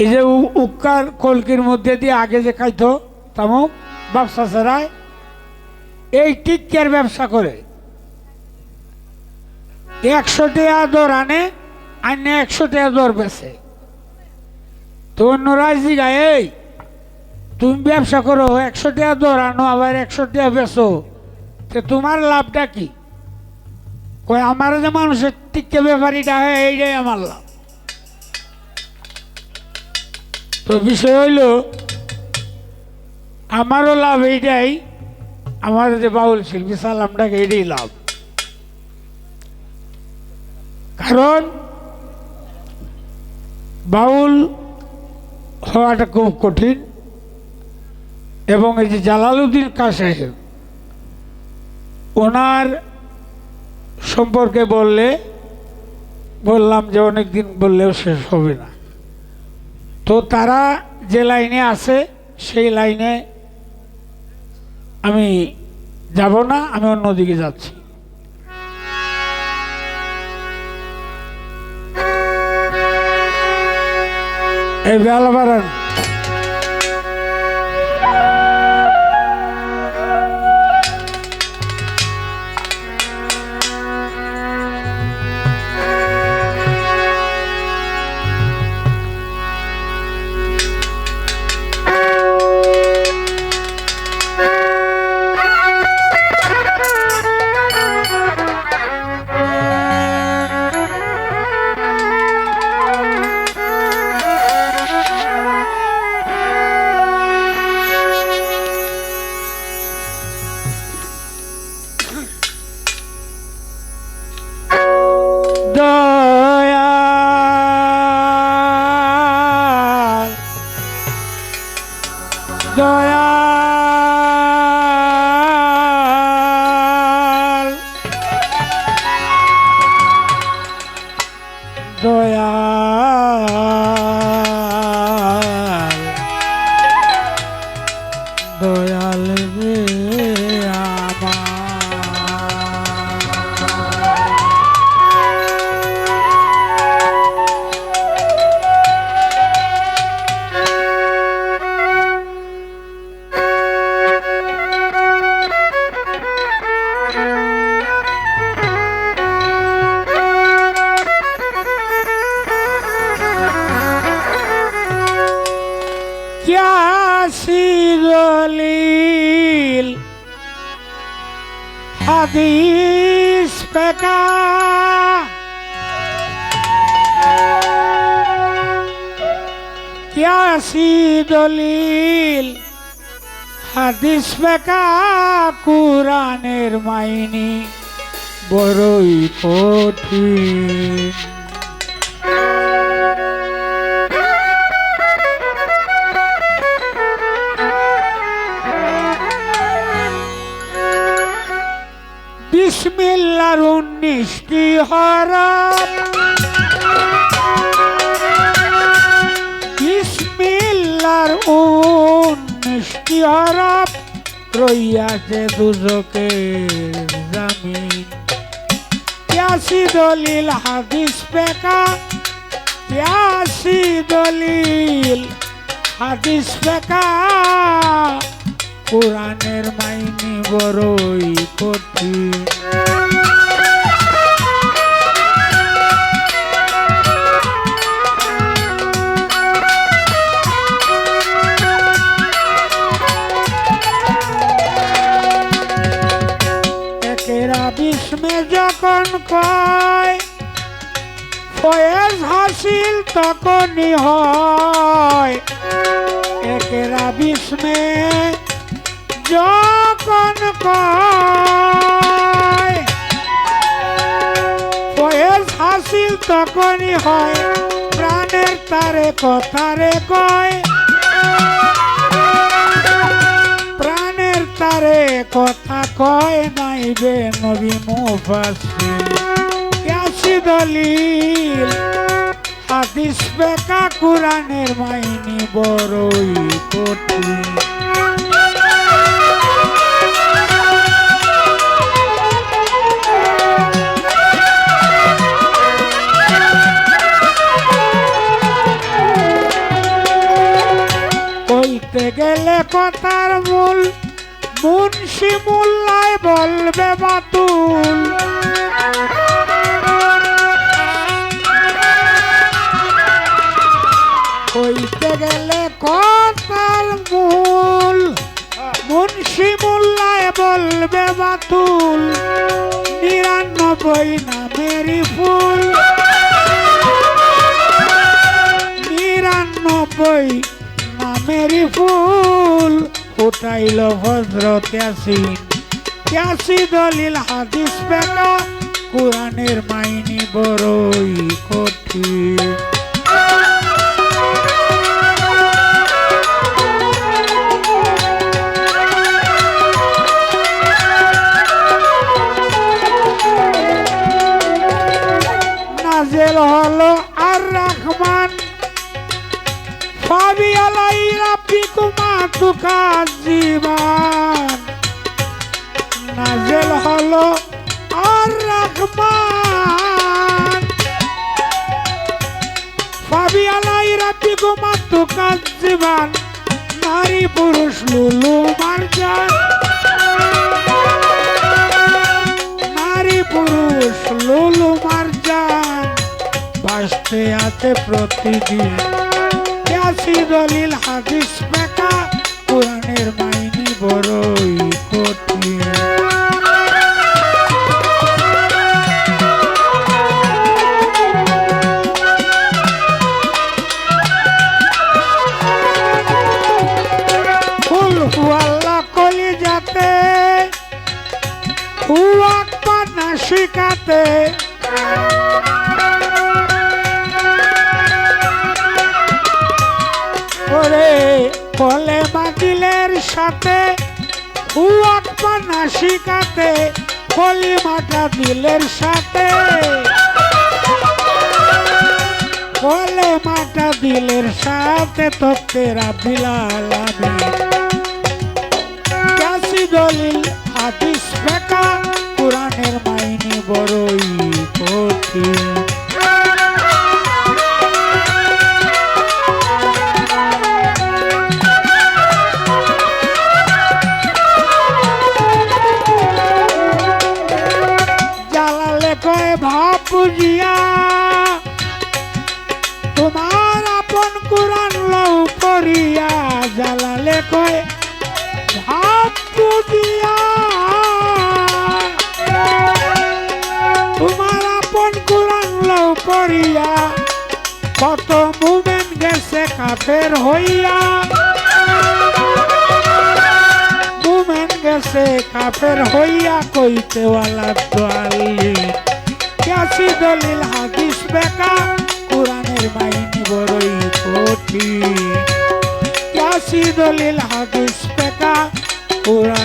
এই যে উক্কার কলকির মধ্যে দিয়ে আগে যে খাইতো, তামুক, ব্যবসা ছাড়ায় এই টিকের ব্যবসা করে। একশো টাকা দর আনে আন্য একশো টাকা দর বেছে তো অন্য রাজি গায়ে, এই, তুমি ব্যবসা করো, একশো টাকা দর আনো, আবার একশো টাকা বেচো। তো তোমার লাভটা কি? কয়, আমার যে মানুষের টিকে ব্যাপারীটা হয়, এইটাই আমার লাভ। তো বিষয় হইল, আমারও লাভ এইটাই আমার যে বাউল শিল্পী সালামটাকে এটাই লাভ। কারণ, বাউল হওয়াটা খুব কঠিন, এবং এই যে জালালউদ্দিন কা সাহেব ওনার সম্পর্কে বললে, বললাম যে অনেক দিন বললেও শেষ হবে না। তো তারা যে লাইনে আছে, সেই লাইনে আমি যাব না, আমি অন্যদিকে যাচ্ছি। এই বেলা ইয়াসি দলিল হাদিস বেকা কুরানের মাইনি বড়ই কঠিন বিসমিল্লার উনিশটি হরফ বিসমিল্লার উনিশটি হরফ রইয়াছে দুজকের জামিন। ইয়াসি দলিল হাদিস পেকা। ইয়াসি দলিল হাদিস পেকা। কোরআনের মাইনি বড়ই কঠিন। যখন কয়, ফয়েজ হাসিল তখনই হয়। একেরা বিস্মে যখন কয়, ফয়েজ হাসিল তখনই হয়, প্রাণের তারে কথারে কয় প্রাণের কথা কয় নাইবে নবী মুফাসিল ইয়াসি দলিল? হাদিস বেকা কুরআনের মাইনি বড়ই কঠিন। কইতে গেলে কথার মূল মুন্সি মোল্লায় বলবে বাতুল। কইতে গেলে কথার মূল মুন্সি মোল্লায় বলবে বাতুল। নিরানব্বই নামেরই ফুল। নিরানব্বই নামেরই ফুল। ফুটাইল ভদ্র ত্যাসিন ত্যাসি দলিল হাদিস বেকা কোরআনের মাইনি বড়ই কঠিন। রাব্বিকুমা তুকাজিবান নাজেল হলো আর রহমান। ফাবি আলাই রাব্বিকুমা তুকাজিবান নারী পুরুষ লুলু মারজান নারী পুরুষ লুলু মারজান বাসতে আছে প্রতিদিন। দলিল হাদিস বেকা কোরআনের মাইনি বড়ই কঠিন। ফুল হুয়াল্লা কলি যাতে পানা শিখাতে। সাথে শিখাতে কলি মাটা দিলের সাথে। কলে মাটা দিলের সাথে তো তেরা বিলাল ক্যাসি দলিল, হাদিস বেকা কোরআনের মাইনি বড়ই কঠিন। কাফের হইয়া। মুমেন গেছে, কাফের হইয়া কইতে ওয়ালা দোয়ালি। ক্যাসি দলিল, হাদিস বেকা কোরআনের মাইনি বড়ই কঠিন। ক্যাসি দলিল, হাদিস বেকা কোরআনের